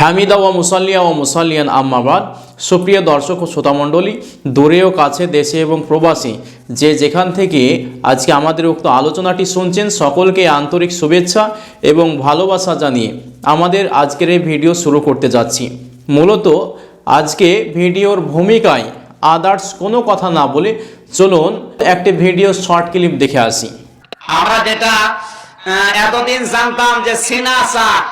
হামিদা ও মুসাল্লিয়া ও মুসাল্লিয়ান আম্মাবাদ সুপ্রিয় দর্শক ও শ্রোতামণ্ডলী দূরে ও কাছে, দেশে এবং প্রবাসী, যে যেখান থেকে আজকে আমাদের উক্ত আলোচনাটি শুনছেন, সকলকে আন্তরিক শুভেচ্ছা এবং ভালোবাসা জানিয়ে আমাদের আজকের এই ভিডিও শুরু করতে যাচ্ছি। মূলত আজকে ভিডিওর ভূমিকায় আদার্স কোনো কথা না বলে চলুন একটি ভিডিও শর্ট ক্লিপ দেখে আসি। আমরা যেটা এতদিন জানতাম যে সিনা শাক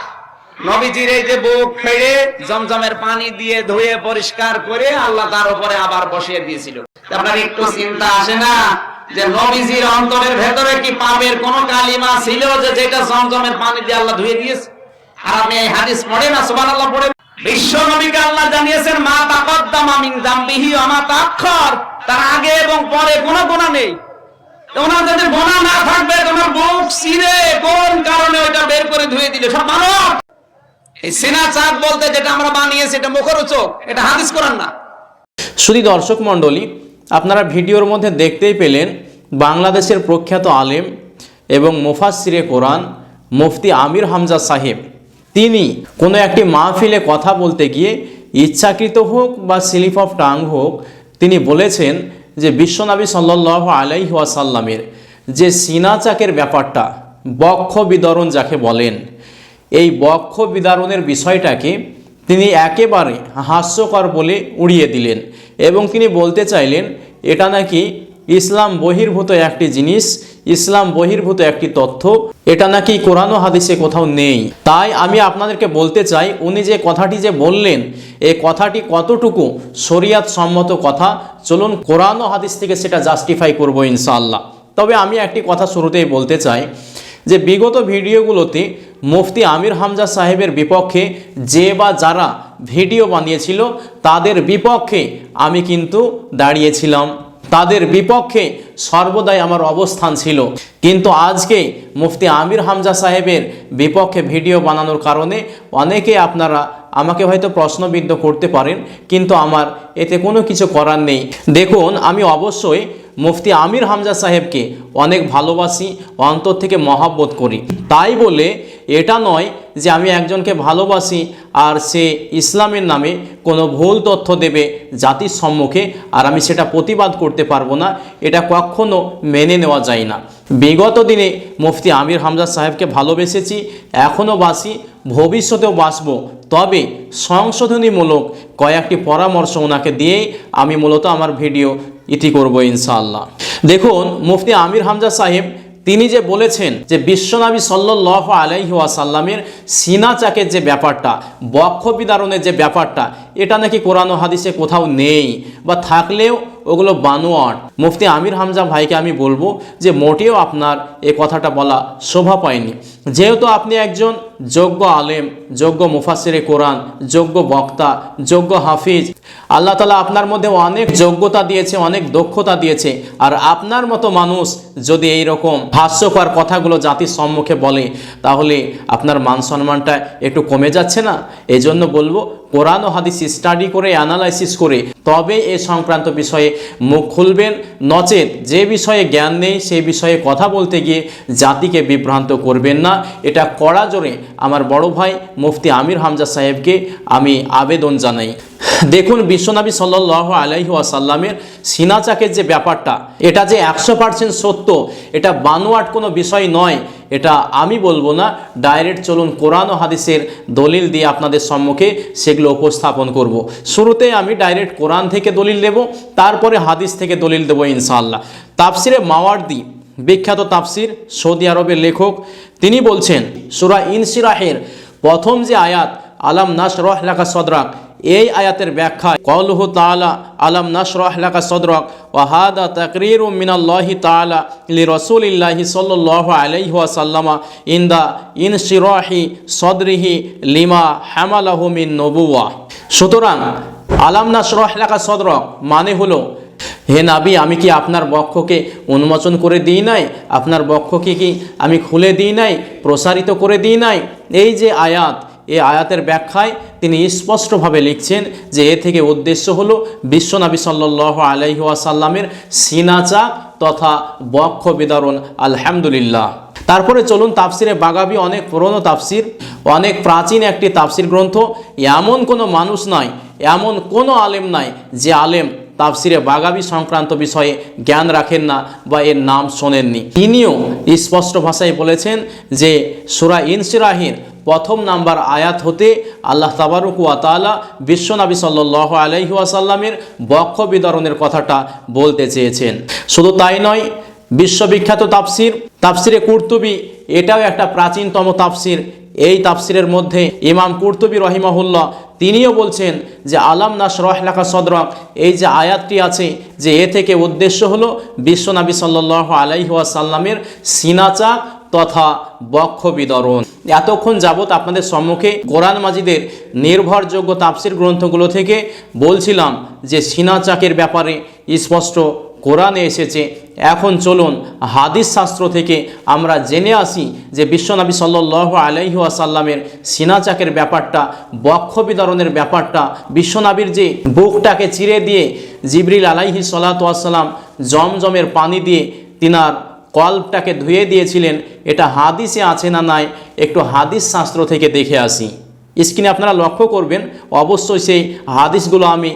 নবীজির এই যে বুক ফেড়ে জমজমের পানি দিয়ে ধুয়ে পরিষ্কার করে আল্লাহ তার উপরে আবার বসিয়ে দিয়েছিল। আপনার একটু চিন্তা আসে না যে নবীজির অন্তরের ভেতরে কি পাপের কোন কালিমা ছিল যে যেটা জমজমের পানি দিয়ে আল্লাহ ধুয়ে দিয়েছে? আর আপনি এই হাদিস না? সুবহানাল্লাহ পড়েন বিশ্ব নবীকে আল্লাহ জানিয়েছেন, মা তাআখার তার আগে এবং পরে কোনো গুনাহ নেই। ওনার গোনা না থাকবে, তোমার বুক সিরে কোন কারণে ওইটা বের করে ধুয়ে দিলে? সব মানব। এই সিনা চাক বলতে যেটা আমরা বানিয়েছি, এটা মুখরোচক, এটা হাদিস করান না। শুধু দর্শক মণ্ডলী, আপনারা ভিডিওর মধ্যে দেখতেই পেলেন, বাংলাদেশের প্রখ্যাত আলেম এবং মুফাসিরে কোরআন, মুফতি আমির হামজা সাহেব। তিনি কোনো একটি মাহফিলে কথা বলতে গিয়ে ইচ্ছাকৃত হোক বা স্লিপ অফ টাং হোক, তিনি বলেছেন যে বিশ্বনবী সাল্লাহ আলাইহি ওয়াসাল্লামের যে সিনাচাকের ব্যাপারটা, বক্ষ বিদরণ যাকে বলেন এই বক্ষ বিদারণের বিষয়টাকে তিনি একেবারে হাস্যকর বলে উড়িয়ে দিলেন এবং তিনি বলতে চাইলেন, এটা নাকি ইসলাম বহির্ভূত একটি জিনিস, ইসলাম বহির্ভূত একটি তথ্য, এটা নাকি কোরআন হাদিসে কোথাও নেই। তাই আমি আপনাদেরকে বলতে চাই, উনি যে কথাটি যে বললেন এই কথাটি কতটুকু শরিয়াত সম্মত কথা, চলুন কোরআন হাদিস থেকে সেটা জাস্টিফাই করব ইনশাআল্লাহ। তবে আমি একটি কথা শুরুতেই বলতে চাই যে, বিগত ভিডিওগুলোতে মুফতি আমির হামজা সাহেবের বিপক্ষে যে বা যারা ভিডিও বানিয়েছিল, তাদের বিপক্ষে আমি কিন্তু দাঁড়িয়েছিলাম। তাদের বিপক্ষে সর্বদাই আমার অবস্থান ছিল। কিন্তু আজকে মুফতি আমির হামজা সাহেবের বিপক্ষে ভিডিও বানানোর কারণে অনেকে আপনারা আমাকে হয়তো প্রশ্নবিদ্ধ করতে পারেন, কিন্তু আমার এতে কোনো কিছু করার নেই। দেখুন, আমি অবশ্যই মুফতি আমির হামজা সাহেবকে অনেক ভালোবাসি, অন্তর থেকে মহাব্বত করি। তাই বলে এটা নয় যে আমি একজনকে ভালোবাসি আর সে ইসলামের নামে কোনো ভুল তথ্য দেবে জাতির সম্মুখে আর আমি সেটা প্রতিবাদ করতে পারব না, এটা কখনো মেনে নেওয়া যায় না। বিগত দিনে মুফতি আমির হামজা সাহেবকে ভালোবেসেছি, এখনও বাসি, ভবিষ্যতেও বাসবো। তবে সংশোধনীমূলক কয়েকটি পরামর্শ ওনাকে দিয়েই আমি মূলত আমার ভিডিও ইতি করব ইনশাআল্লাহ। দেখুন, মুফতি আমির হামজা সাহেব, তিনি যে বলেছেন যে বিশ্বনবী সাল্লাহ আলাইহি ওয়াসাল্লামের সিনা চাকের যে ব্যাপারটা, বক্ষ বিদারণের যে ব্যাপারটা, এটা নাকি কোরআন হাদিসে কোথাও নেই বা থাকলেও ওগুলো বানোয়াট। মুফতি আমির হামজা ভাইকে আমি বলব যে মোটেও আপনার এ কথাটা বলা শোভা পায়নি। যেহেতু আপনি একজন যোগ্য আলেম, যোগ্য মুফাসিরে কোরআন, যোগ্য বক্তা, যোগ্য হাফিজ। আল্লাহ তালা আপনার মধ্যে অনেক যোগ্যতা দিয়েছে, অনেক দক্ষতা দিয়েছে। আর আপনার মতো মানুষ যদি এই রকম হাস্যকর কথাগুলো জাতির সম্মুখে বলে, তাহলে আপনার মান সম্মানটা একটু কমে যাচ্ছে না? এই জন্য বলব, কোরআন ও হাদিস স্টাডি করে অ্যানালাইসিস করে, তবে এ সংক্রান্ত বিষয়ে মুখ খুলবেন, নচেত যে বিষয়ে জ্ঞান নেই সেই বিষয়ে কথা বলতে গিয়ে জাতিকে বিভ্রান্ত করবেন না। এটা কড়া জোরে আমার বড় ভাই মুফতি আমির হামজা সাহেবকে আমি আবেদন জানাই। দেখুন, বিশ্বনবী সাল্লাহ আলাইহি আসাল্লামের সিনাচাকের যে ব্যাপারটা, এটা যে একশো পার্সেন্ট সত্য, এটা বানোয়াট কোনো বিষয় নয়, এটা আমি বলব না। ডাইরেক্ট চলুন কোরআন ও হাদিসের দলিল দিয়ে আপনাদের সম্মুখে সেগুলো উপস্থাপন করব। শুরুতে আমি ডাইরেক্ট কোরআন থেকে দলিল দেব, তারপরে হাদিস থেকে দলিল দেবো ইনশাআল্লাহ। তাফসিরে মাওয়ার্দি বিখ্যাত তাফসির সৌদি আরবের লেখক, তিনি বলছেন, সুরা ইনসিরাহের প্রথম যে আয়াত, আলাম নাস রহ লেখা সদরাক, এই আয়াতের ব্যাখ্যা, কলহু তালা আলাম নাসরাহ লাকা সদরক ওয়াহাদা তাকরির মিনাল্লাহি তালা লি রসুলিল্লাহি সাল্লাহ আলাইহি ওয়াসাল্লামা ইন্দা ইন শিরাহি সদরিহি লিমা হ্যামালাহু মিন নবুয়া সুতরাং, আলাম নাসরাহ লাকা সদরক মানে হলো হে নাবি, আমি কি আপনার বক্ষকে উন্মোচন করে দিই নাই? আপনার বক্ষকে কি আমি খুলে দিই নাই? প্রসারিত করে দিই নাই? এই যে আয়াত এই আয়াতের ব্যাখ্যায় তিনি স্পষ্টভাবে লিখছেন যে এ থেকে উদ্দেশ্য হলো বিশ্বনবী সাল্লাহ আলাইহি ওয়াসাল্লামের সিনাচাক তথা বক্ষ বিদারণ আলহামদুলিল্লাহ। তারপরে চলুন তাফসিরে বাগাবি, অনেক পুরনো তাফসির, অনেক প্রাচীন একটি তাফসির গ্রন্থ। এমন কোনো মানুষ নাই, এমন কোনো আলেম নাই যে আলেম তাফসিরে বাগাবি সংক্রান্ত বিষয়ে জ্ঞান রাখেন না বা এর নাম শোনেননি। তিনিও স্পষ্ট ভাষায় বলেছেন যে, সুরা ইনসিরাহির প্রথম নাম্বার আয়াত হতে আল্লাহ তাবারুক ওয়া তাআলা বিশ্বনবী সাল্লাল্লাহু আলাইহি ওয়াসাল্লামের বক্ষ বিতরণের কথাটা বলতে চেয়েছেন। শুধু তাই নয়, বিশ্ববিখ্যাত তাফসির, তাফসিরে কুর্তুবি, এটাও একটা প্রাচীনতম তাফসির। এই তাফসিরের মধ্যে ইমাম কুর্তুবি রহিমাহুল্লাহ তিনিও বলছেন যে, আলাম নাস রহলাকা সদরক এই যে আয়াতটি আছে যে, এ থেকে উদ্দেশ্য হলো বিশ্বনবী সাল্লাহ আলাইহাসাল্লামের সিনাচাক তথা বক্ষ বিদরণ এতক্ষণ যাবৎ আপনাদের সম্মুখে কোরআন মাজিদের নির্ভরযোগ্য তাফসির গ্রন্থগুলো থেকে বলছিলাম যে, সিনাচাকের ব্যাপারে স্পষ্ট কোরআনে এসেছে এখন চলুন হাদিস শাস্ত্র থেকে আমরা জেনে আসি যে বিশ্বনবী সাল্লাহ আলাইহি আসাল্লামের সিনাচাকের ব্যাপারটা, বক্ষ বিতরণের ব্যাপারটা বিশ্বনবীর যে বুকটাকে চিরে দিয়ে জিবরিল আলাইহি সাল্লাতাম জমজমের পানি দিয়ে তিনার কল্পটাকে ধুয়ে দিয়েছিলেন, এটা হাদিসে আছে না নাই? একটু হাদিস শাস্ত্র থেকে দেখে আসি। স্ক্রিনে আপনারা লক্ষ্য করবেন, অবশ্যই সেই হাদিসগুলো আমি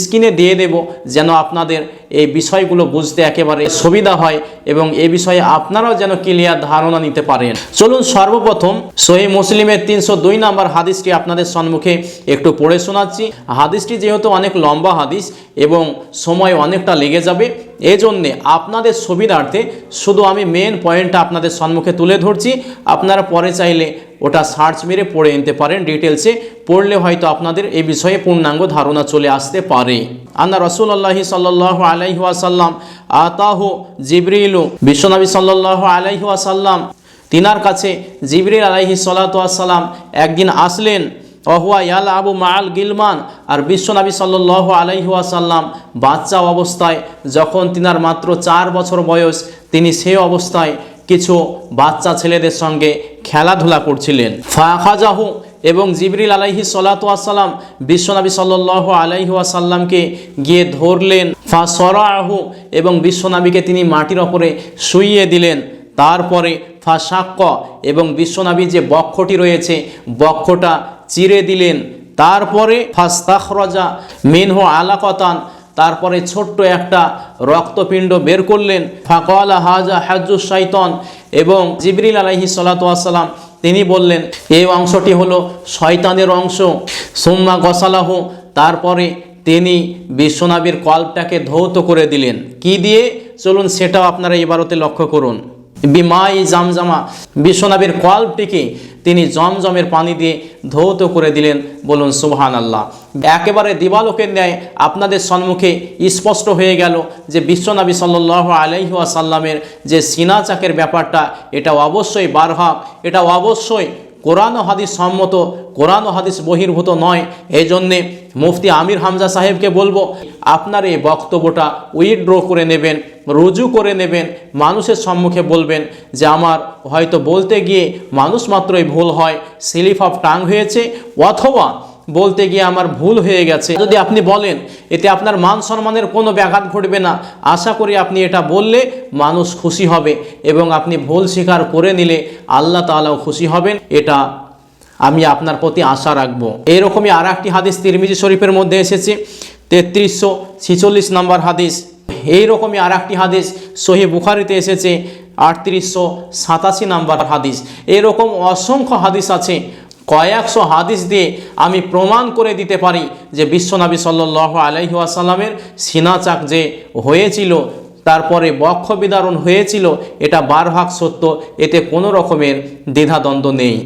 স্ক্রিনে দিয়ে দেব যেন আপনাদের এই বিষয়গুলো বুঝতে একেবারে সুবিধা হয় এবং এ বিষয়ে আপনারাও যেন ক্লিয়ার ধারণা নিতে পারেন। চলুন সর্বপ্রথম সহি মুসলিমের তিনশো দুই নম্বর হাদিসটি আপনাদের সম্মুখে একটু পড়ে শোনাচ্ছি। হাদিসটি যেহেতু অনেক লম্বা হাদিস এবং সময় অনেকটা লেগে যাবে, এজন্যে আপনাদের সুবিধার্থে শুধু আমি মেন পয়েন্টটা আপনাদের সম্মুখে তুলে ধরছি। আপনারা পরে চাইলে ওটা সার্চ মেরে পড়ে নিতে পারেন ডিটেলসে পড়লে হয়তো আপনাদের এই বিষয়ে পূর্ণাঙ্গ ধারণা চলে আসতে পারে। আন্না রসুল আল্লাহি সাল্লাহ আলাইহি ওয়াসাল্লাম, আতাহ জিবরিলু, বিশ্বনবী সাল্লাহ আলাইহি ওয়াসাল্লাম, তিনার কাছে জিবরিল আলাইহি সাল্লাম একদিন আসলেন। অহুয়া ইয়াল আবু মাল গিলমান। আর বিশ্বনবী সাল্লাহ আলাইহি ওয়াসাল্লাম বাচ্চা অবস্থায়, যখন তিনার মাত্র চার বছর বয়স, তিনি সে অবস্থায় কিছু বাচ্চা ছেলেদের সঙ্গে খেলাধুলা করছিলেন। ফাহাজাহু এবং জিবরিল আলাইহি সাল্লাম বিশ্বনবী সাল্লাহ আলাইহি ওয়াসাল্লামকে গিয়ে ধরলেন। ফা সরাহু এবং বিশ্বনবীকে তিনি মাটির ওপরে শুইয়ে দিলেন। তারপরে ফা সাক্য এবং বিশ্বনবী যে বক্ষটি রয়েছে, বক্ষটা চিরে দিলেন। তারপরে ফাস্তাখরজা মিনহু আলাকতান তারপরে ছোট্ট একটা রক্তপিণ্ড বের করলেন। ফাকওয়ালা হাজা হাজুস শৈতন এবং জিবরিল আলাইহি সাল্লাম তিনি বললেন এই অংশটি হলো শয়তানের অংশ। সুম্মা গসালাহ। তারপরে তিনি বিশ্বনাবীর কল্পটাকে ধৌত করে দিলেন। কি দিয়ে? চলুন সেটাও আপনারা এবারতে লক্ষ্য করুন। বিমাই জামজামা। বিশ্বনাবীর কলটিকে তিনি জমজমের পানি দিয়ে ধৌত করে দিলেন। বলুন সুবহান আল্লাহ একেবারে দিবালোকের ন্যায় আপনাদের সম্মুখে স্পষ্ট হয়ে গেল যে বিশ্বনবী সাল্লাহ আলাইহি সাল্লামের যে সিনা চাকের ব্যাপারটা এটা অবশ্যই বারহাক এটা অবশ্যই কোরআন ও হাদিস সম্মত, কোরআন ও হাদিস বহির্ভূত নয়। এই জন্যে মুফতি আমির হামজা সাহেবকে বলব, আপনার এই বক্তব্যটা উইথড্র করে নেবেন, রুজু করে নেবেন, মানুষের সম্মুখে বলবেন যে আমার হয়তো বলতে গিয়ে মানুষ মাত্রই ভুল হয় স্লিপ অফ টাং হয়েছে, অথবা বলতে গিয়ে আমার ভুল হয়ে গেছে। যদি আপনি বলেন, এতে আপনার মান সম্মানের কোনো ব্যাঘাত ঘটবে না। আশা করি আপনি এটা বললে মানুষ খুশি হবে এবং আপনি ভুল স্বীকার করে নিলে আল্লাহ তাআলাও খুশি হবেন। এটা আমি আপনার প্রতি আশা রাখব। এরকমই আর একটি হাদিস তিরমিজি শরীফের মধ্যে এসেছে, তেত্রিশশো ছিচল্লিশ নম্বর হাদিস। এইরকমই আর একটি হাদিস সহি বুখারিতে এসেছে, আটত্রিশশো সাতাশি নাম্বার হাদিস। এরকম অসংখ্য হাদিস আছে কয়েকশো হাদিস দিয়ে আমি প্রমাণ করে দিতে পারি যে বিশ্বনবী সাল্লাহ আলহি আসাল্লামের সিনাচাক যে হয়েছিল, তারপরে বক্ষ বিদারণ হয়েছিল, এটা বারভাগ সত্য, এতে কোনো রকমের দ্বিধাদ্বন্দ্ব নেই।